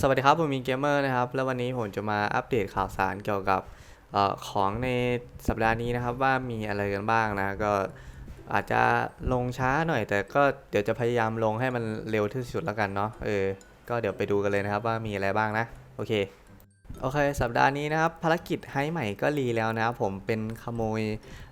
สวัสดีครับ ผมมีเกมเมอร์นะครับ แล้ววันนี้ผมจะมาอัปเดตข่าวสารเกี่ยวกับออของในสัปดาห์นี้นะครับ ว่ามีอะไรกันบ้างนะ ก็อาจจะลงช้าหน่อย แต่ก็เดี๋ยวจะพยายามลงให้มันเร็วที่สุดแล้วกันเนาะเออ ก็เดี๋ยวไปดูกันเลยนะครับว่ามีอะไรบ้างนะ โอเค โอเค สัปดาห์นี้นะครับ ภารกิจไฮใหม่ก็รีแล้วนะครับผมเป็นขโมย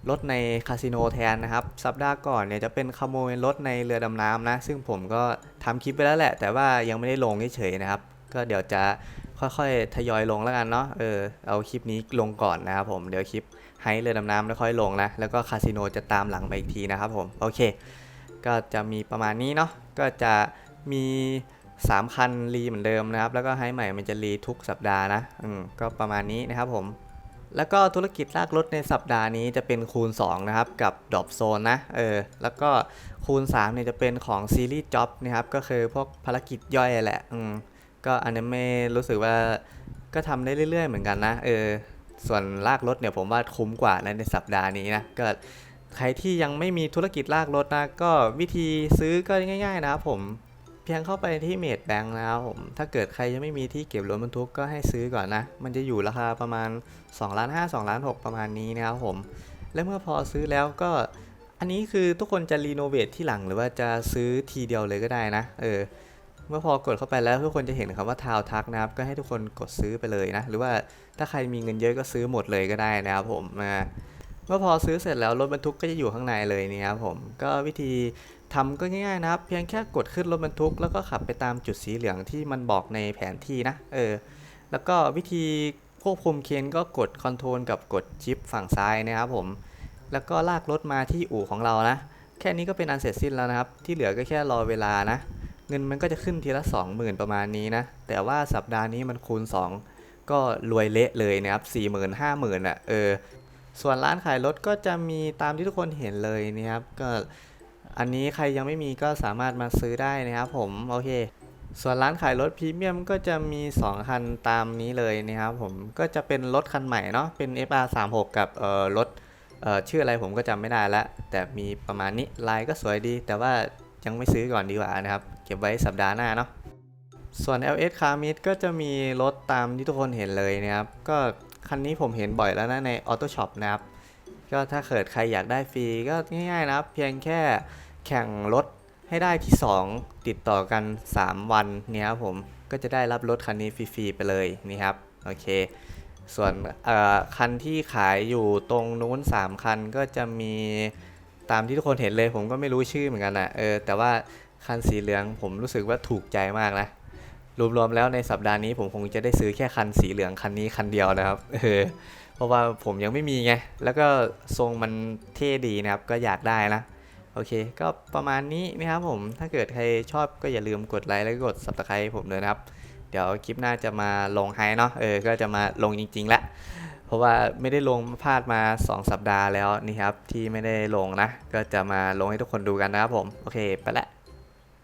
รถในคาสิโนแทนนะครับ สัปดาห์ก่อนเนี่ยจะเป็นขโมยรถในเรือดำน้ำนะ ซึ่งผมก็ทำคลิปไปแล้วแหละ แต่ว่ายังไม่ได้ลงเฉยๆนะครับ ก็เดี๋ยวจะค่อยๆ ทยอยลงแล้วกันเนาะ เออ เอาคลิปนี้ลงก่อนนะครับผม เดี๋ยวคลิปไฮเรือดำน้ำแล้วค่อยลงนะ แล้วก็คาสิโนจะตามหลังไปอีกทีนะครับผม โอเค ก็จะมีประมาณนี้เนาะ ก็จะมี 3 คันรีเหมือนเดิมนะครับ แล้วก็ไฮใหม่มันจะรีทุกสัปดาห์นะ อืม ก็ประมาณนี้นะครับผมแล้วก็ธุรกิจลากรถในสัปดาห์นี้จะเป็นคูณ 2 นะครับ กับดอปโซนนะเออแล้วก็คูณ3เนี่ยจะเป็นของซีรีส์จ็อบนะครับก็คือพวกภารกิจย่อยแหละอืม ก็อันนี้ไม่รู้สึกว่าก็ทำได้เรื่อย ๆ เหมือนกันนะ เออ ส่วนลากรถเนี่ยผมว่าคุ้มกว่านะในสัปดาห์นี้นะ ก็ใครที่ยังไม่มีธุรกิจลากรถนะ ก็วิธีซื้อก็ง่าย ๆ นะครับผมเพียงเข้าไปที่เมดแบงค์นะครับผม ถ้าเกิดใครยังไม่มีที่เก็บรถบรรทุกก็ให้ซื้อก่อนนะ มันจะอยู่ราคาประมาณ2ล้าน5 2ล้าน6ประมาณนี้นะครับผม และเมื่อพอซื้อแล้วก็ อันนี้คือทุกคนจะรีโนเวทที่หลังหรือว่าจะซื้อทีเดียวเลยก็ได้นะ เออ เมื่อพอกดเข้าไปแล้วทุกคนจะเห็นคำว่าทาวทักนะครับก็ให้ทุกคนกดซื้อไปเลยนะ หรือว่าถ้าใครมีเงินเยอะก็ซื้อหมดเลยก็ได้นะครับผมอ่าเมื่อพอซื้อเสร็จแล้วรถบรรทุกก็จะอยู่ข้างในเลยนี่ครับผมก็วิธีทำก็ง่ายๆนะครับ เพียงแค่กดขึ้นรถบรรทุก แล้วก็ขับไปตามจุดสีเหลืองที่มันบอกในแผนที่นะเออแล้วก็วิธีควบคุมเคนก็กดคอนโทรลกับกดชิปฝั่งซ้ายนะครับผมแล้วก็ลากรถมาที่อู่ของเรานะ แค่นี้ก็เป็นอันเสร็จสิ้นแล้วนะครับ ที่เหลือก็แค่รอเวลานะ เงินมันก็จะขึ้นทีละ 20,000 ประมาณนี้นะ แต่ว่าสัปดาห์นี้มันคูณ 2 ก็รวยเละเลยนะครับ40,000 50,000อะเออส่วนร้านขายรถก็จะมีตามที่ทุกคนเห็นเลยนะครับก็อันนี้ใครยังไม่มีก็สามารถมาซื้อได้นะครับผมโอเค ส่วนร้านขายรถพรีเมียมก็จะมี 2 คันตามนี้เลยนะครับผมก็จะเป็นรถคันใหม่เนาะเป็น FR36 กับเอ่อรถเอ่อชื่ออะไรผมก็จำไม่ได้ละแต่มีประมาณนี้ลายก็สวยดี แต่ว่า ยังไม่ซื้อก่อนดีกว่านะครับ เก็บไว้สัปดาห์หน้าเนาะส่วน LS Car Meet ก็จะมีรถตามที่ทุกคนเห็นเลยนะครับ ก็คันนี้ผมเห็นบ่อยแล้วนะใน Auto Shop นะครับ ก็ถ้าเกิดใครอยากได้ฟรีก็ง่ายๆนะครับ เพียงแค่แข่งรถให้ได้ที่ 2 ติดต่อกัน 3 วันเนี่ยครับผมก็จะได้รับรถคันนี้ฟรีๆไปเลยนี่ครับโอเค ส่วนเอ่อคันที่ขายอยู่ตรงนู้น 3 คันก็จะมี ตามที่ทุกคนเห็นเลย ผมก็ไม่รู้ชื่อเหมือนกันนะเออแต่ว่าคันสีเหลืองผมรู้สึกว่าถูกใจมากนะรวมๆแล้วในสัปดาห์นี้ผมคงจะได้ซื้อแค่คันสีเหลืองคันนี้คันเดียวนะครับเออเพราะว่าผมยังไม่มีไงแล้วก็ทรงมันเท่ดีนะครับก็อยากได้นะโอเค ก็ประมาณนี้นะครับผมถ้าเกิดใครชอบก็อย่าลืมกดไลค์แล้วก็กด subscribe ผมเลยนะครับ เดี๋ยวคลิปหน้าจะมาลงให้เนาะเออก็จะมาลงจริงๆละเพ ราะว่าไม่ได้ลงพลาดมา 2 สัปดาห์แล้วนี่ครับที่ไม่ได้ลงนะ ก็จะมาลงให้ทุกคนดูกันนะครับผม โอเค ไปละ